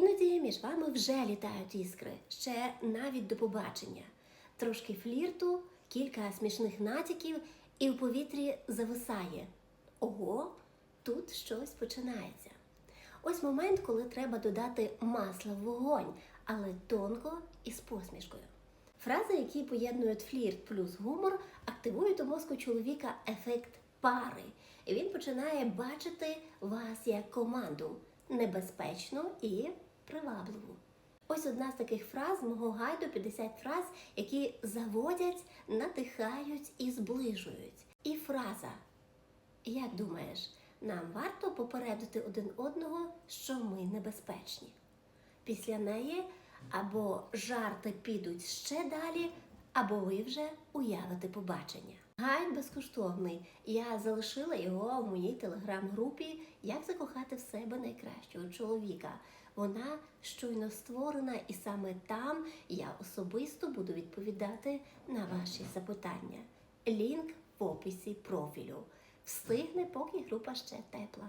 Іноді між вами вже літають іскри, ще навіть до побачення. Трошки флірту, кілька смішних натяків, і в повітрі зависає. Ого, тут щось починається. Ось момент, коли треба додати масла в вогонь, але тонко і з посмішкою. Фрази, які поєднують флірт плюс гумор, активують у мозку чоловіка ефект пари. І він починає бачити вас як команду небезпечну і привабливу. Ось одна з таких фраз мого гайду 50 фраз, які заводять, надихають і зближують. І фраза як думаєш, нам варто попередити один одного, що ми небезпечні? Після неї або жарти підуть ще далі, або ви вже уявите побачення. Гайд безкоштовний. Я залишила його в моїй телеграм-групі Як закохати в себе найкращого чоловіка. Вона щойно створена, і саме там я особисто буду відповідати на ваші запитання. Лінк в описі профілю. Встигне, поки група ще тепла.